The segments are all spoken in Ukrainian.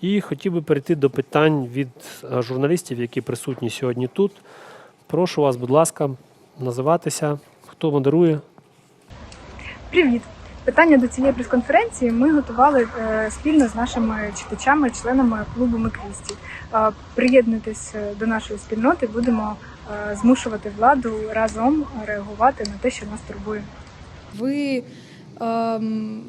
І хотів би перейти до питань від е, журналістів, які присутні сьогодні тут. Прошу вас, будь ласка, називатися. Хто модерує? Привіт! Питання до цієї прес-конференції ми готували е, спільно з нашими читачами, членами клубу Миквісті. Е, приєднуйтесь до нашої спільноти, будемо змушувати владу разом реагувати на те, що нас турбує. Ви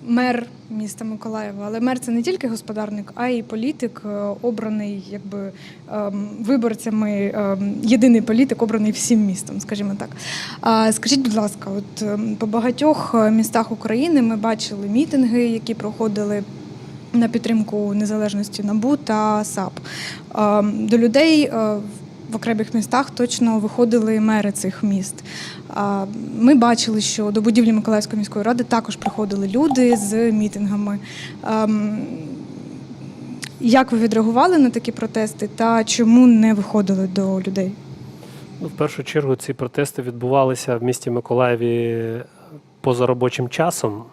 мер міста Миколаєва, але мер це не тільки господарник, а й політик, е, обраний якби ем, виборцями, ем, єдиний політик, обраний всім містом, скажімо так. Скажіть, будь ласка, от ем, по багатьох е, містах України ми бачили мітинги, які проходили. На підтримку незалежності НАБУ та САП Ем, до людей е, в окремих містах точно виходили мери цих міст. Ми бачили, що до будівлі Миколаївської міської ради також приходили люди з мітингами. Ем, Як ви відреагували на такі протести та чому не виходили до людей? Ну, в першу чергу ці протести відбувалися в місті Миколаєві поза робочим часом.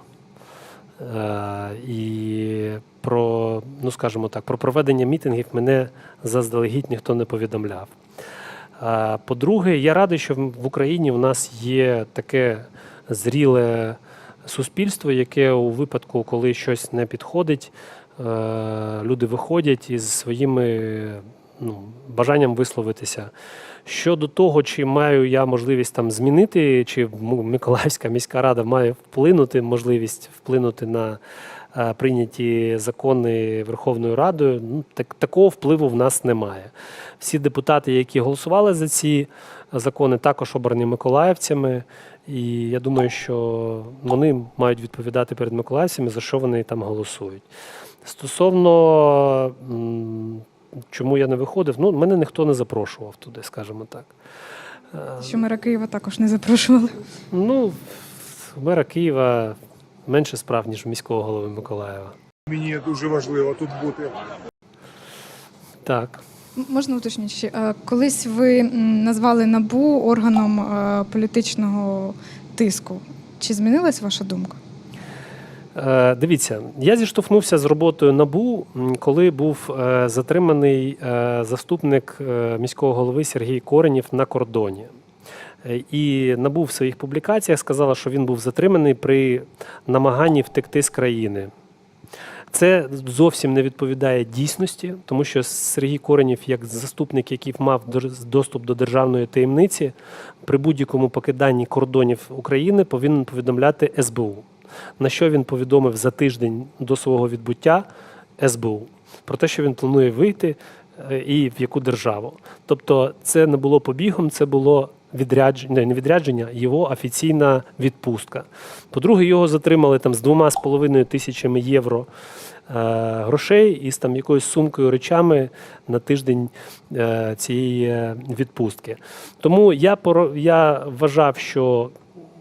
Е, І про, ну скажімо так, про проведення мітингів мене заздалегідь ніхто не повідомляв. Е, По-друге, я радий, що в Україні в нас є таке зріле суспільство, яке у випадку, коли щось не підходить, е, люди виходять із своїми ну, бажанням висловитися. Щодо того, чи маю я можливість там змінити, чи Миколаївська міська рада має вплинути, можливість вплинути на е, прийняті закони Верховною Радою, ну, так, такого впливу в нас немає. Всі депутати, які голосували за ці закони, також обрані миколаївцями. І я думаю, що вони мають відповідати перед миколаївцями, за що вони там голосують. Стосовно чому я не виходив, ну мене ніхто не запрошував туди, скажімо так. Що мера Києва також не запрошували. Ну, в мера Києва менше справ, ніж міського голови Миколаєва. Мені дуже важливо тут бути. Так. Можна? Е, Колись ви назвали НАБУ органом політичного тиску. Чи змінилась ваша думка? Е, Дивіться, я зіштовхнувся з роботою НАБУ, коли був е, затриманий е, заступник міського голови Сергій Коренєв на кордоні. І НАБУ в своїх публікаціях сказала, що він був затриманий при намаганні втекти з країни. Це зовсім не відповідає дійсності, тому що Сергій Коренєв, як заступник, який мав доступ до державної таємниці, при будь-якому покиданні кордонів України повинен повідомляти СБУ. На що він повідомив за тиждень до свого відбуття СБУ про те, що він планує вийти е, і в яку державу. Тобто, це не було побігом, це було відрядження, не відрядження, його офіційна відпустка. По-друге, його затримали там з двома з половиною тисячами євро е, грошей і з там якоюсь сумкою речами на тиждень е, цієї відпустки. Тому я я вважав, що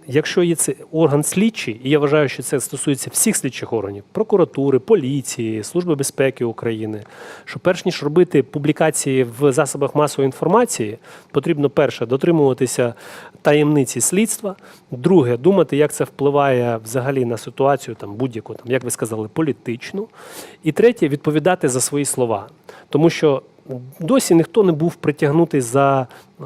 Якщо є це орган слідчий, і я вважаю, що це стосується всіх слідчих органів прокуратури, поліції, Служби безпеки України, що перш ніж робити публікації в засобах масової інформації, потрібно перше дотримуватися таємниці слідства, друге думати, як це впливає взагалі на ситуацію, там будь-яку, там як ви сказали, політичну, і третє відповідати за свої слова, тому що. Досі ніхто не був притягнутий за, е,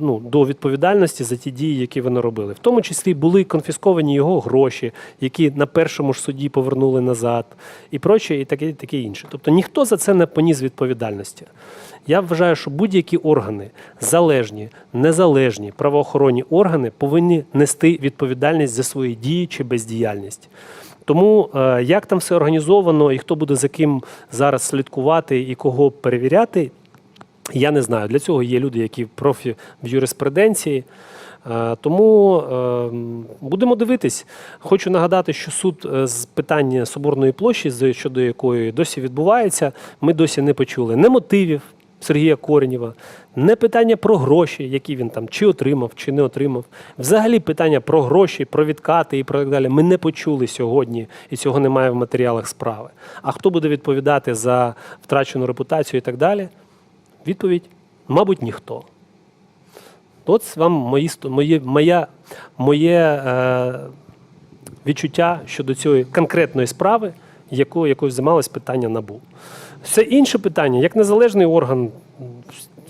ну, до відповідальності за ті дії, які вони робили. В тому числі були конфісковані його гроші, які на першому ж суді повернули назад, і проче, і таке, таке інше. Тобто ніхто за це не поніс відповідальності. Я вважаю, що будь-які органи, залежні, незалежні правоохоронні органи повинні нести відповідальність за свої дії чи бездіяльність. Тому е, як там все організовано і хто буде за ким зараз слідкувати і кого перевіряти, я не знаю. Для цього є люди, які профі в юриспруденції. Е, Тому е, будемо дивитись. Хочу нагадати, що суд з питання Соборної площі, щодо якої досі відбувається, ми досі не почули не мотивів Сергія Коренєва, не питання про гроші, які він там чи отримав, чи не отримав. Взагалі питання про гроші, про відкати і про так далі. Ми не почули сьогодні, і цього немає в матеріалах справи. А хто буде відповідати за втрачену репутацію і так далі? Відповідь: мабуть, ніхто. От вам мої, сто- моє, моє е, відчуття щодо цієї конкретної справи якою якось займалось питання набу. Все інше питання, як незалежний орган,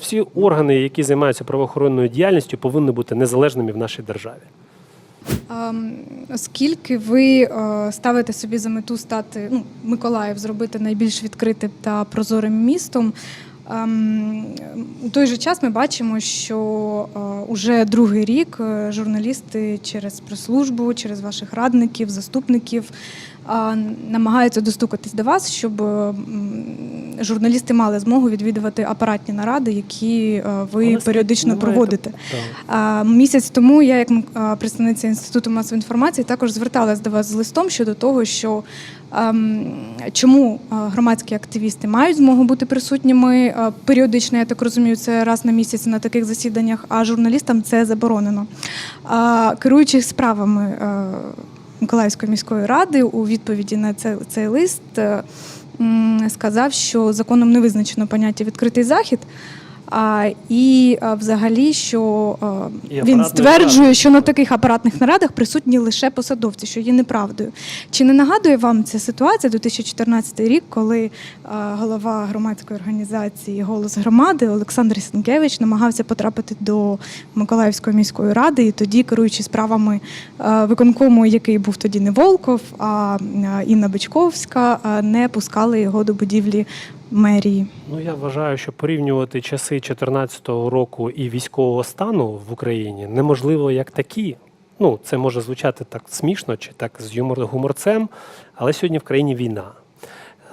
всі органи, які займаються правоохоронною діяльністю, повинні бути незалежними в нашій державі. Ем, Оскільки ви е, ставите собі за мету стати ну, Миколаїв, зробити найбільш відкритим та прозорим містом. ем, У той же час ми бачимо, що е, уже другий рік е, журналісти через прес-службу, через ваших радників, заступників намагаються достукатись до вас, щоб е, журналісти мали змогу відвідувати апаратні наради, які е, ви Але періодично проводите. Так. Місяць тому я, як представниця інституту масової інформації, також зверталась до вас з листом щодо того, що ем, чому громадські активісти мають змогу бути присутніми періодично, я так розумію, це раз на місяць на таких засіданнях, а журналістам це заборонено. А, Керуючи справами е, Миколаївської міської ради у відповіді на цей, цей лист е, сказав, що законом не визначено поняття відкритий захід. А, і а, взагалі, що а, І він стверджує, ради. що на таких апаратних нарадах присутні лише посадовці, що є неправдою. Чи не нагадує вам ця ситуація 2014 рік, коли а, голова громадської організації Голос громади Олександр Сінкевич намагався потрапити до Миколаївської міської ради, і тоді, керуючи справами а, виконкому, який був тоді не Волков, а а, Інна Бичковська, а, не пускали його до будівлі мерії. Ну я вважаю, що порівнювати часи 2014 року і військового стану в Україні неможливо як такі. Ну, це може звучати так смішно чи так з юмор гуморцем, але сьогодні в країні війна.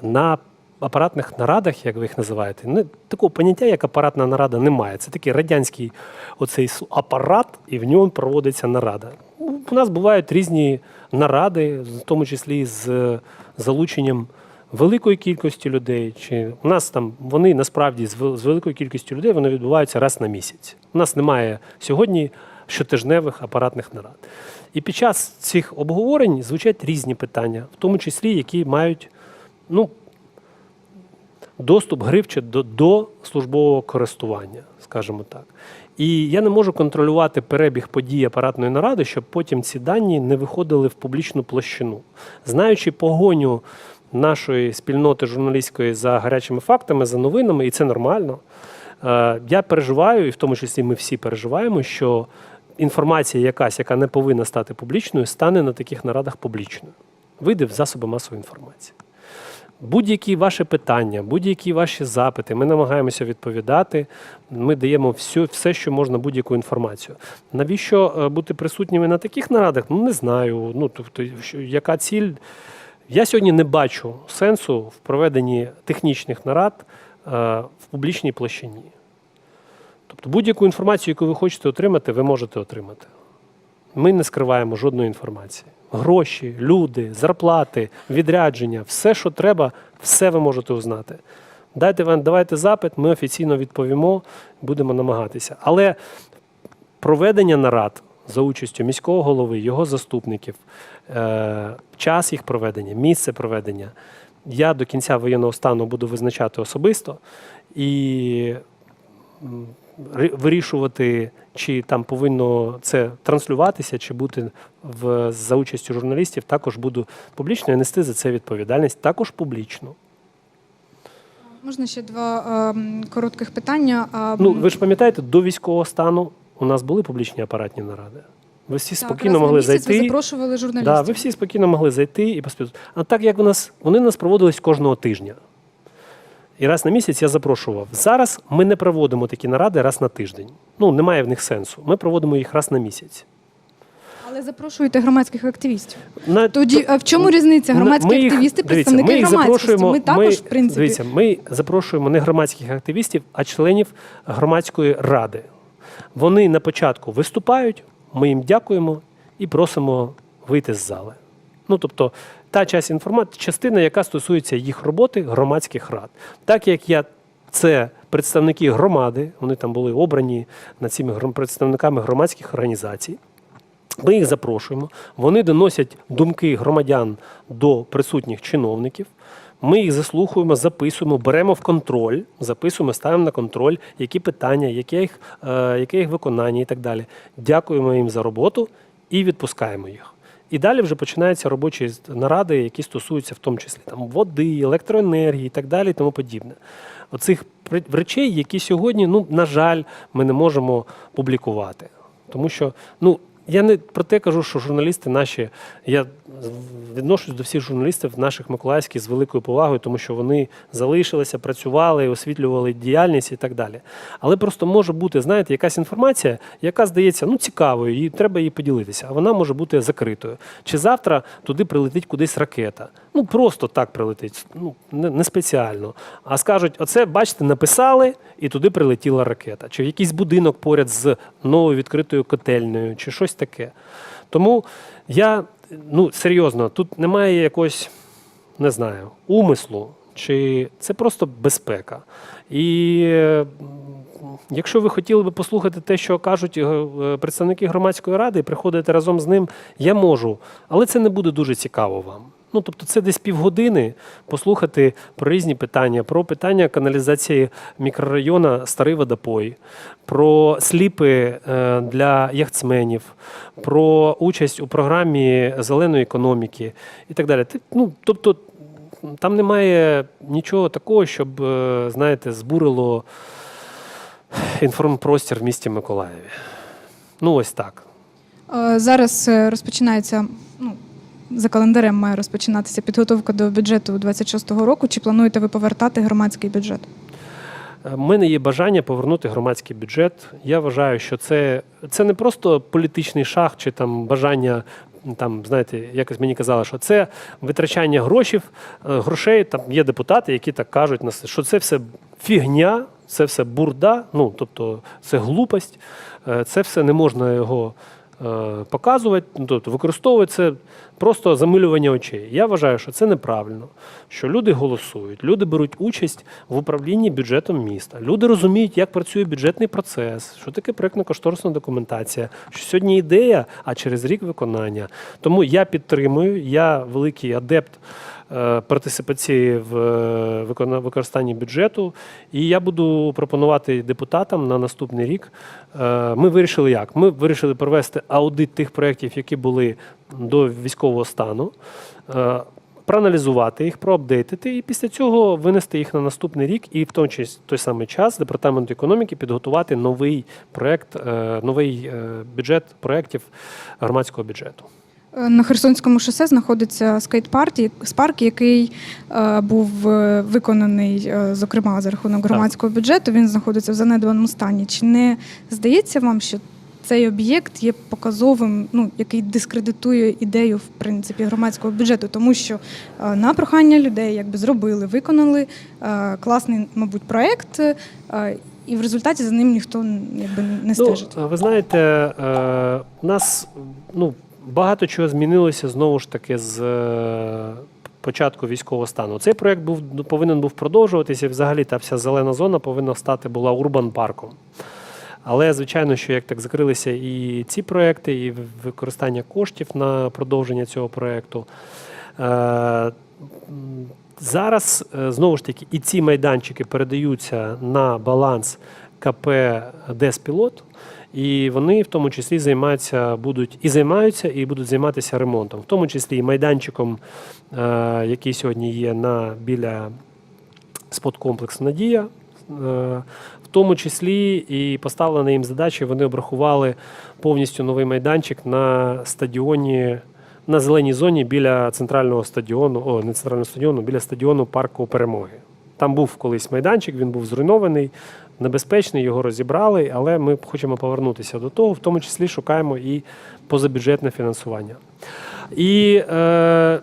На апаратних нарадах, як ви їх називаєте, не такого поняття, як апаратна нарада, немає. Це такий радянський оцей апарат, і в ньому проводиться нарада. У нас бувають різні наради, в тому числі з е, залученням великої кількості людей. Чи у нас там вони насправді з великою кількістю людей вони відбуваються раз на місяць. У нас немає сьогодні щотижневих апаратних нарад. І під час цих обговорень звучать різні питання, в тому числі які мають ну, доступ гривче до, до службового користування, скажімо так. І я не можу контролювати перебіг подій апаратної наради, щоб потім ці дані не виходили в публічну площину. Знаючи погоню нашої спільноти журналістської за гарячими фактами, за новинами, і це нормально. е, Я переживаю, і в тому числі ми всі переживаємо, що інформація якась, яка не повинна стати публічною, стане на таких нарадах публічною. Вийде в засоби масової інформації. Будь-які ваші питання, будь-які ваші запити, ми намагаємося відповідати. Ми даємо все, все, що можна, будь-яку інформацію. Навіщо е, бути присутніми на таких нарадах? Ну не знаю. Ну тобто, яка ціль? Я сьогодні не бачу сенсу в проведенні технічних нарад е, в публічній площині. Тобто будь-яку інформацію, яку ви хочете отримати, ви можете отримати. Ми не скриваємо жодної інформації. Гроші, люди, зарплати, відрядження, все, що треба, все ви можете узнати. Дайте вам, давайте запит, ми офіційно відповімо, будемо намагатися. Але проведення нарад за участю міського голови, його заступників, час їх проведення, місце проведення. Я до кінця воєнного стану буду визначати особисто і вирішувати, чи там повинно це транслюватися, чи бути в, за участю журналістів, також буду публічно і нести за це відповідальність, також публічно. Можна ще два ем, коротких питання. Ну, ви ж пам'ятаєте, до військового стану у нас були публічні апаратні наради. Ви всі так, спокійно раз на могли місяць зайти. Ви запрошували журналістів. Да, ви всі спокійно могли зайти і поспілкуватися. А так як у нас вони у нас проводились кожного тижня. І раз на місяць я запрошував. Зараз ми не проводимо такі наради раз на тиждень. Ну, немає в них сенсу. Ми проводимо їх раз на місяць. Але запрошуєте громадських активістів. На, Тоді а в чому різниця? Громадські ми їх- активісти, дивіться, представники ми їх громадськості. запрошуємо- Ми також, в принципі, Дивіться, ми запрошуємо не громадських активістів, а членів громадської ради. Вони на початку виступають, ми їм дякуємо і просимо вийти з зали. Ну, тобто, та частина, яка стосується їх роботи громадських рад. Так як я це представники громади, вони там були обрані над цими представниками громадських організацій. Ми їх запрошуємо, вони доносять думки громадян до присутніх чиновників. Ми їх заслухуємо, записуємо, беремо в контроль, записуємо, ставимо на контроль, які питання, яке їх, е, яке їх виконання і так далі. Дякуємо їм за роботу і відпускаємо їх. І далі вже починаються робочі наради, які стосуються в тому числі там води, електроенергії і так далі, і тому подібне. Оцих речей, які сьогодні, ну на жаль, ми не можемо публікувати. Тому що, ну я не про те кажу, що журналісти наші, я відношусь до всіх журналістів наших миколаївських з великою повагою, тому що вони залишилися, працювали, освітлювали діяльність і так далі. Але просто може бути, знаєте, якась інформація, яка здається ну цікавою, і треба її поділитися, а вона може бути закритою. Чи завтра туди прилетить кудись ракета? Ну просто так прилетить, ну не, не спеціально. А скажуть: оце, бачите, написали, і туди прилетіла ракета. Чи в якийсь будинок поряд з новою відкритою котельнею, чи щось таке. Тому я ну серйозно, тут немає якогось, не знаю, умислу, чи це просто безпека. І е, якщо ви хотіли би послухати те, що кажуть е, представники громадської ради, і приходите разом з ним, я можу, але це не буде дуже цікаво вам. Ну, тобто, це десь півгодини послухати про різні питання, про питання каналізації мікрорайону Старий Водопой, про сліпи е, для яхтсменів, про участь у програмі зеленої економіки і так далі. Ну, тобто, там немає нічого такого, щоб, е, знаєте, збурило інформпростір в місті Миколаєві. Ну, ось так. Е, Зараз розпочинається, ну, за календарем має розпочинатися підготовка до бюджету 26-го року. Чи плануєте ви повертати громадський бюджет? У мене є бажання повернути громадський бюджет. Я вважаю, що це, це не просто політичний шаг чи там бажання. Там, знаєте, якось мені казали, що це витрачання грошей, е, грошей. Там є депутати, які так кажуть, що це все фігня, це все бурда, ну тобто це глупость, е, це все не можна його е, показувати, ну, тобто використовувати це просто замилювання очей. Я вважаю, що це неправильно, що люди голосують, люди беруть участь в управлінні бюджетом міста. Люди розуміють, як працює бюджетний процес, що таке проєктно-кошторисна документація, що сьогодні ідея, а через рік виконання. Тому я підтримую, я великий адепт. Е, Партисипації в е, використанні бюджету, і я буду пропонувати депутатам на наступний рік. е, Ми вирішили як? Ми вирішили провести аудит тих проєктів, які були до військового стану, проаналізувати їх, проапдейтити, і після цього винести їх на наступний рік, і в той, час- той самий час департамент економіки підготувати новий проєкт, е, новий бюджет проєктів громадського бюджету. На Херсонському шосе знаходиться скейт-парк, спарк, який е, був е, виконаний, е, зокрема, за рахунок громадського бюджету. Він знаходиться в занедбаному стані. Чи не здається вам, що цей об'єкт є показовим, ну який дискредитує ідею в принципі громадського бюджету, тому що на прохання людей якби зробили, виконали класний, мабуть, проект, і в результаті за ним ніхто якби не стежить. Ну, ви знаєте, у нас ну, багато чого змінилося знову ж таки з е, початку військового стану. Цей проєкт був повинен був продовжуватися. Взагалі та вся зелена зона повинна стати була урбан парком. Але звичайно, що як так закрилися і ці проекти, і використання коштів на продовження цього проекту. Е, Зараз е, знову ж таки і ці майданчики передаються на баланс КП Деспілот, і вони в тому числі займаються, будуть і займаються, і будуть займатися ремонтом, в тому числі і майданчиком, е, який сьогодні є на біля спорткомплексу Надія. е, В тому числі і поставлена їм задача, вони обрахували повністю новий майданчик на стадіоні, на зеленій зоні біля центрального стадіону, о, не центрального стадіону, біля стадіону парку перемоги. Там був колись майданчик, він був зруйнований, небезпечний, його розібрали, але ми хочемо повернутися до того, в тому числі шукаємо і позабюджетне фінансування. І е,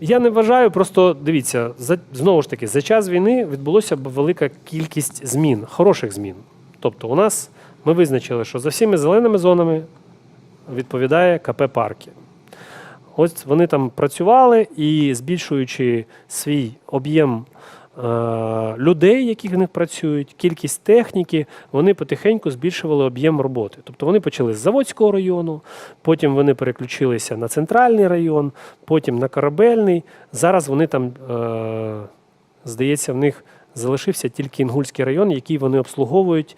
я не вважаю, просто дивіться, за, знову ж таки, за час війни відбулося велика кількість змін, хороших змін. Тобто, у нас ми визначили, що за всіми зеленими зонами відповідає КП парки. Ось вони там працювали і збільшуючи свій об'єм людей, які в них працюють, кількість техніки, вони потихеньку збільшували об'єм роботи. Тобто вони почали з Заводського району, потім вони переключилися на центральний район, потім на корабельний. Зараз вони там, е, здається, в них залишився тільки Інгульський район, який вони обслуговують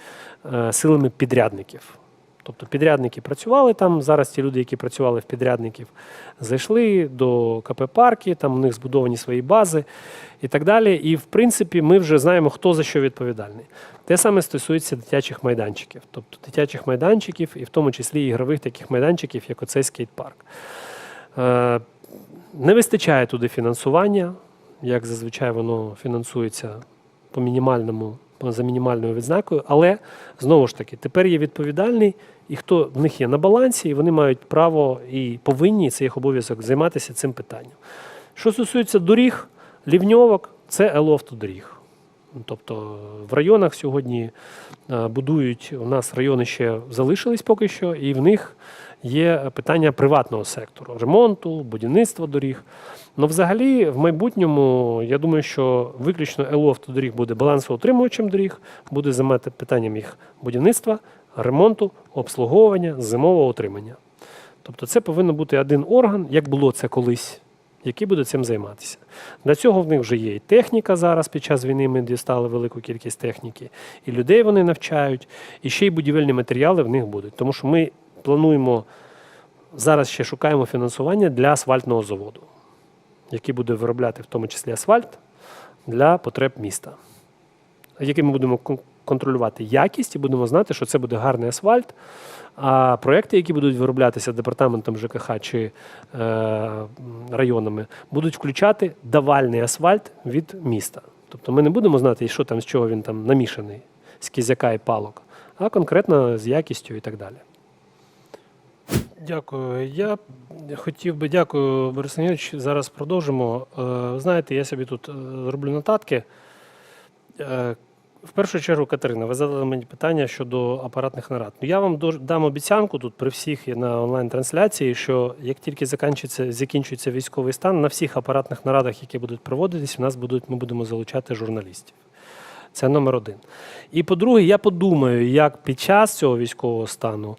е, силами підрядників. Тобто підрядники працювали там. Зараз ті люди, які працювали в підрядників, зайшли до КП парки, там у них збудовані свої бази і так далі. І в принципі, ми вже знаємо, хто за що відповідальний. Те саме стосується дитячих майданчиків, тобто дитячих майданчиків, і в тому числі ігрових таких майданчиків, як оцей скейт-парк. Е, не вистачає туди фінансування, як зазвичай воно фінансується по мінімальному, за мінімальною відзнакою. Але знову ж таки, тепер є відповідальний, і хто в них є на балансі, і вони мають право і повинні це їх обов'язок займатися цим питанням. Що стосується доріг, лівньовок, це елофтодоріг. Тобто в районах сьогодні е, будують, у нас райони ще залишились поки що, і в них є питання приватного сектору ремонту, будівництва доріг. Ну, взагалі, в майбутньому, я думаю, що виключно ЕЛО автодоріг буде балансоутримувачем доріг, буде займати питанням їх будівництва, ремонту, обслуговування, зимового утримання. Тобто це повинен бути один орган, як було це колись, який буде цим займатися. Для цього в них вже є і техніка зараз під час війни. Ми дістали велику кількість техніки, і людей вони навчають, і ще й будівельні матеріали в них будуть. Тому що ми плануємо зараз ще шукаємо фінансування для асфальтного заводу, який буде виробляти в тому числі асфальт для потреб міста, яким ми будемо контролювати якість і будемо знати, що це буде гарний асфальт. А проекти, які будуть вироблятися департаментом ЖКХ чи е, районами, будуть включати давальний асфальт від міста. Тобто ми не будемо знати, що там, з чого він там намішаний, з кізяка і палок, а конкретно з якістю і так далі. Дякую. Я хотів би дякую, Борис Леонідович. Зараз продовжимо. Е, ви Знаєте, я собі тут е, роблю нотатки. В першу чергу, Катерина, ви задали мені питання щодо апаратних нарад. Ну, Я вам дам обіцянку тут при всіх на онлайн-трансляції, що як тільки закінчиться, закінчується військовий стан, на всіх апаратних нарадах, які будуть проводитись, у нас будуть, ми будемо залучати журналістів. Це номер один. І по-друге, я подумаю, як під час цього військового стану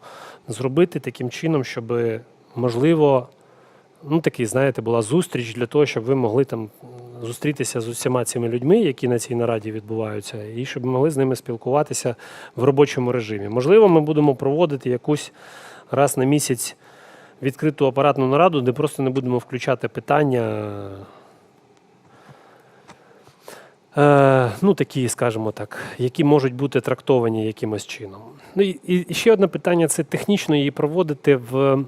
зробити таким чином, щоб, можливо, ну такий, знаєте, була зустріч для того, щоб ви могли там зустрітися з усіма цими людьми, які на цій нараді відбуваються, і щоб ми могли з ними спілкуватися в робочому режимі. Можливо, ми будемо проводити якусь раз на місяць відкриту апаратну нараду, де просто не будемо включати питання. Е, ну, такі, скажімо так, які можуть бути трактовані якимось чином. Ну і, і ще одне питання це технічно її проводити в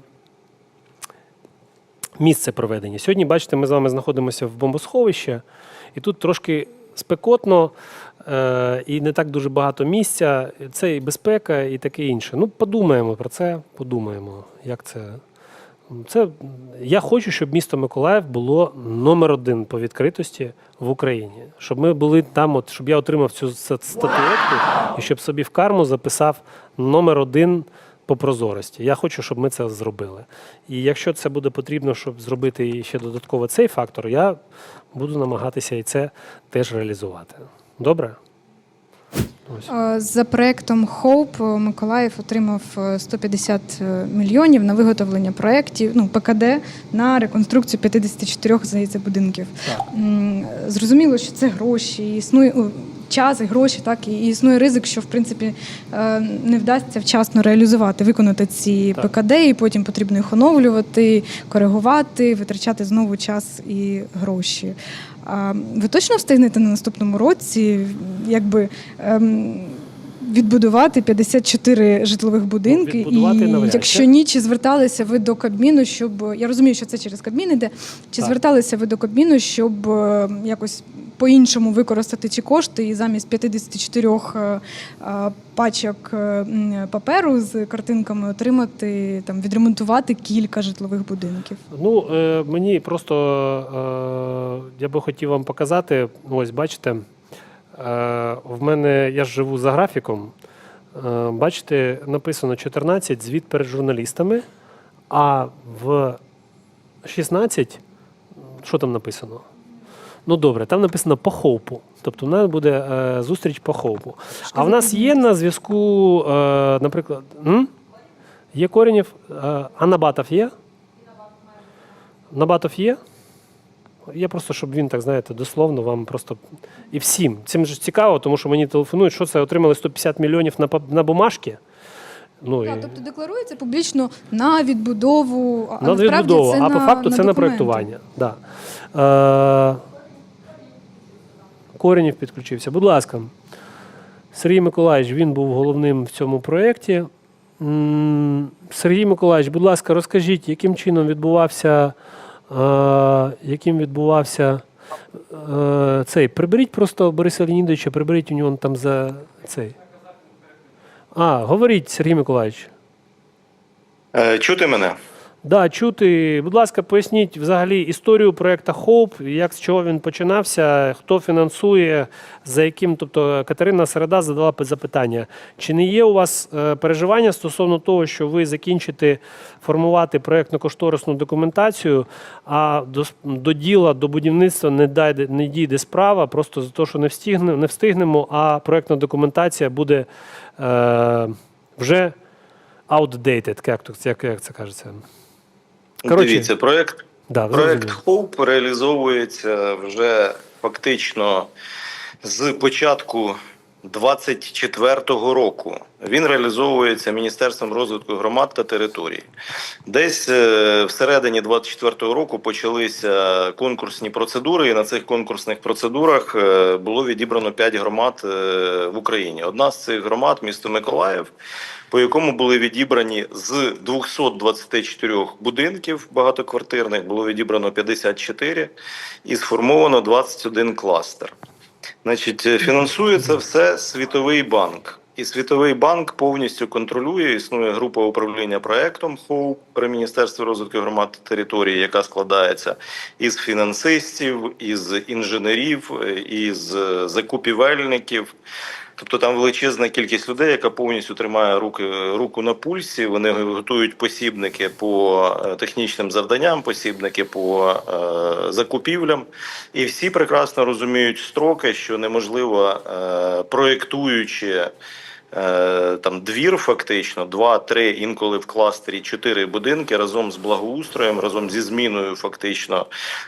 місце проведення. Сьогодні, бачите, ми з вами знаходимося в бомбосховищі, і тут трошки спекотно е, і не так дуже багато місця. Це і безпека, і таке інше. Ну, подумаємо про це, подумаємо, як це. Це я хочу, щоб місто Миколаїв було номер один по відкритості в Україні. Щоб ми були там, от щоб я отримав цю ста- статуетку і щоб собі в карму записав номер один по прозорості. Я хочу, щоб ми це зробили. І якщо це буде потрібно, щоб зробити ще додатково цей фактор, я буду намагатися і це теж реалізувати. Добре? Ось. Е, За проектом HOPE Миколаїв отримав е, 150 мільйонів на виготовлення проєктів, ну ПКД на реконструкцію 54 здається будинків. М, Зрозуміло, що це гроші, існує час і гроші, так і існує ризик, що в принципі е, не вдасться вчасно реалізувати, виконати ці Так. ПКД, і потім потрібно їх оновлювати, коригувати, витрачати знову час і гроші. А ви точно встигнете на наступному році, якби. Відбудувати 54 житлових будинки, відбудувати і навряд чи. якщо ні, чи зверталися ви до Кабміну, щоб я розумію, що це через Кабмін іде. Чи Так. зверталися ви до Кабміну, щоб е, якось по-іншому використати ці кошти і замість 54 е, е, пачок е, м, паперу з картинками отримати там відремонтувати кілька житлових будинків? Ну, е, мені просто е, я би хотів вам показати. Ось, бачите, в мене я ж живу за графіком. Е, бачите, написано 14 звіт перед журналістами, а в 16, що там написано? Ну добре, там написано по хоупу. Тобто в нас буде е, зустріч по хоупу. А в нас є на зв'язку, е, наприклад, м? є коренів, е, а Набатов є? Набатов є? Я просто, щоб він так, знаєте, дословно вам просто. І всім. Цим ж цікаво, тому що мені телефонують, що це отримали 150 мільйонів на, на бумажки. Ну, Так, і... тобто декларується публічно на відбудову, а на відбудову, це а на, по факту це на документи. проєктування. Да. Е, Коренів підключився. Будь ласка, Сергій Миколаївич, він був головним в цьому проєкті. Сергій Миколаївич, будь ласка, розкажіть, яким чином відбувався, яким відбувався е, цей. Приберіть просто Бориса Леонідовича, приберіть у нього там за цей. А, говоріть, Сергій Миколаївич. Е, Чути мене? Да, чути. Будь ласка, поясніть взагалі історію проекту Hope, як з чого він починався, хто фінансує, за яким. Тобто Катерина Середа задала запитання: чи не є у вас е, переживання стосовно того, що ви закінчите формувати проєктно-кошторисну документацію, а до, до діла, до будівництва не дійде, не дійде справа, просто за те, що не встигнемо, не встигнемо, а проєктна документація буде е, вже outdated, як, як, як це кажеться. Коротше, Дивіться, проект, Да, проект. Hope реалізовується вже фактично з початку 24-го року. Він реалізовується Міністерством розвитку громад та територій. Десь е, всередині 24-го року почалися конкурсні процедури, і на цих конкурсних процедурах е, було відібрано 5 громад е, в Україні. Одна з цих громад місто Миколаїв. по якому були відібрані з 224 будинків багатоквартирних, було відібрано 54 і сформовано 21 кластер. Значить, фінансується фінансує це все Світовий банк. І Світовий банк повністю контролює. Існує група управління проектом HOPE при Міністерстві розвитку громад та території, яка складається із фінансистів, із інженерів, е, із е, закупівельників. Тобто там величезна кількість людей, яка повністю тримає руки руку на пульсі. Вони готують посібники по е, технічним завданням, посібники по е, закупівлям, і всі прекрасно розуміють строки, що неможливо е, проєктуючи. Е, Там двір, фактично, два-три, інколи в кластері чотири будинки разом з благоустроєм, разом зі зміною фактично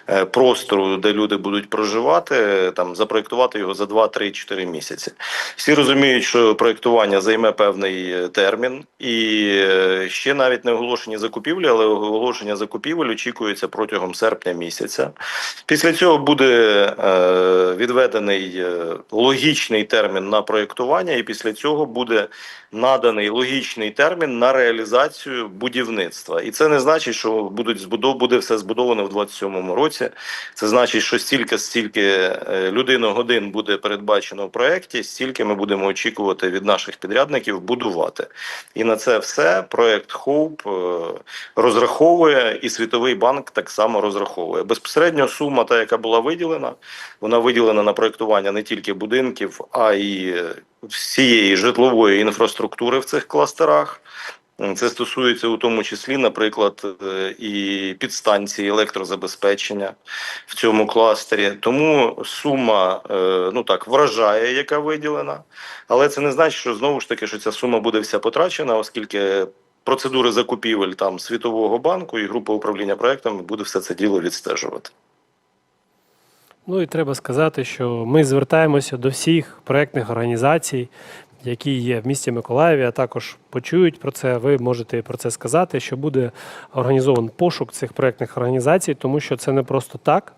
е, простору, де люди будуть проживати, там запроектувати його за 2-3-4 місяці. Всі розуміють, що проєктування займе певний е, термін, і ще навіть не оголошені закупівлі, але оголошення закупівель очікується протягом серпня місяця. Після цього буде відведений логічний термін на проєктування, і після цього буде наданий логічний термін на реалізацію будівництва. І це не значить, що будуть збудов, буде все збудовано в 27-му році. Це значить, що стільки стільки е, людиногодин буде передбачено в проєкті, стільки ми будемо очікувати від наших підрядників будувати. І на це все проєкт Hope е, розраховує, і Світовий банк так само розраховує. Безпосередньо сума, та яка була виділена, вона виділена на проєктування не тільки будинків, а й е, всієї житлової інфраструктури в цих кластерах. Це стосується у тому числі, наприклад, е, і підстанції електрозабезпечення в цьому кластері. Тому сума е, ну так вражає, яка виділена, але це не значить, що знову ж таки, що ця сума буде вся потрачена, оскільки процедури закупівель там Світового банку і група управління проектами буде все це діло відстежувати. Ну і треба сказати, що ми звертаємося до всіх проєктних організацій, які є в місті Миколаєві, а також почують про це. Ви можете про це сказати, що буде організований пошук цих проєктних організацій, тому що це не просто так.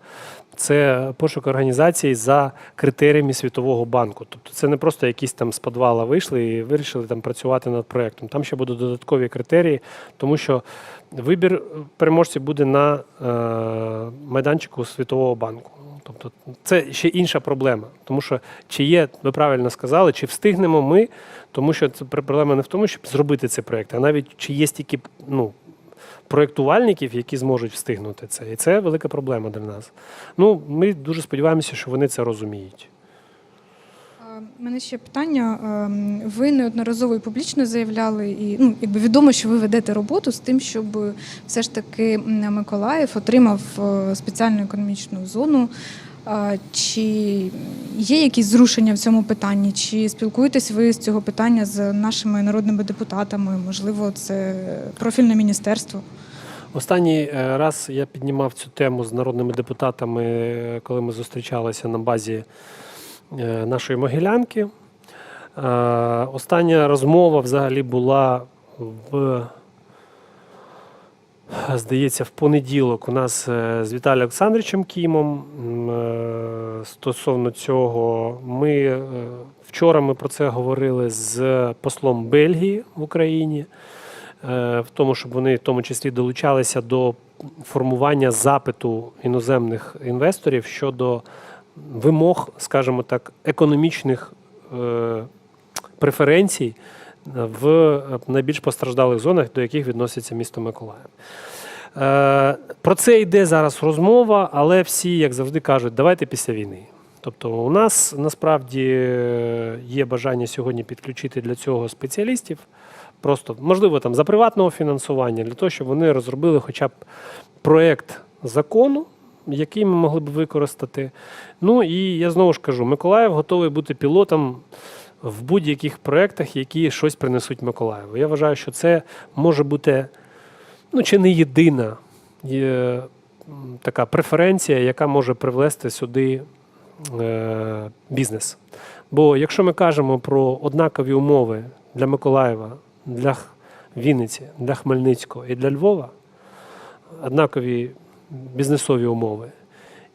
Це пошук організацій за критеріями Світового банку. Тобто це не просто якісь там з підвала вийшли і вирішили там працювати над проєктом. Там ще будуть додаткові критерії, тому що вибір переможців буде на е, майданчику Світового банку. Тобто це ще інша проблема, тому що чи є, ви правильно сказали, чи встигнемо ми, тому що це проблема не в тому, щоб зробити цей проєкт, а навіть чи є стільки ну, проєктувальників, які зможуть встигнути це. І це велика проблема для нас. Ну, ми дуже сподіваємося, що вони це розуміють. Мене ще питання. Ем, Ви неодноразово і публічно заявляли, і ну, якби відомо, що ви ведете роботу з тим, щоб все ж таки Миколаїв отримав е, спеціальну економічну зону. Чи є якісь зрушення в цьому питанні? Чи спілкуєтесь ви з цього питання з нашими народними депутатами? Можливо, це профільне міністерство? Останній е, раз я піднімав цю тему з народними депутатами, коли ми зустрічалися на базі нашої могилянки. Е, Остання розмова взагалі була в, здається, в понеділок у нас е, з Віталієм Олександровичем Кімом. Е, Стосовно цього, ми е, вчора ми про це говорили з послом Бельгії в Україні, е, в тому, щоб вони в тому числі долучалися до формування запиту іноземних інвесторів щодо вимог, скажімо так, економічних е, преференцій в найбільш постраждалих зонах, до яких відноситься місто Миколаїв. Е, Про це йде зараз розмова, але всі, як завжди, кажуть, давайте після війни. Тобто, у нас насправді е, є бажання сьогодні підключити для цього спеціалістів, просто можливо там за приватного фінансування, для того, щоб вони розробили хоча б проєкт закону, який ми могли б використати. Ну і я знову ж кажу, Миколаїв готовий бути пілотом в будь-яких проєктах, які щось принесуть Миколаєву. Я вважаю, що це може бути ну, чи не єдина є, така преференція, яка може привести сюди е, бізнес. Бо якщо ми кажемо про однакові умови для Миколаєва, для Вінниці, для Хмельницького і для Львова, однакові бізнесові умови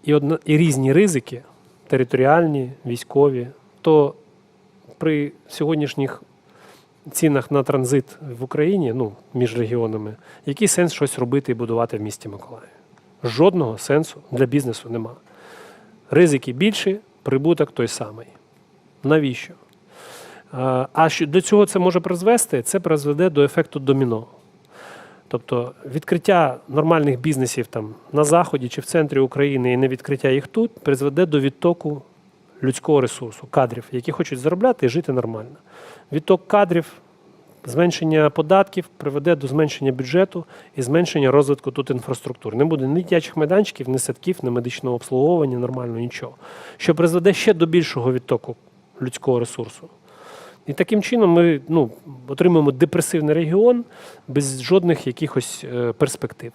і, одна, і різні ризики, територіальні, військові, то при сьогоднішніх цінах на транзит в Україні, ну, між регіонами, який сенс щось робити і будувати в місті Миколаїв? Жодного сенсу для бізнесу нема. Ризики більші, прибуток той самий. Навіщо? А що до цього це може призвести? Це призведе до ефекту доміно. Тобто відкриття нормальних бізнесів там на заході чи в центрі України і не відкриття їх тут призведе до відтоку людського ресурсу, кадрів, які хочуть заробляти і жити нормально. Відток кадрів, зменшення податків приведе до зменшення бюджету і зменшення розвитку тут інфраструктури. Не буде ні дитячих майданчиків, ні садків, ні медичного обслуговування, нормально нічого. Що призведе ще до більшого відтоку людського ресурсу. І таким чином ми ну, отримаємо депресивний регіон без жодних якихось е, перспектив.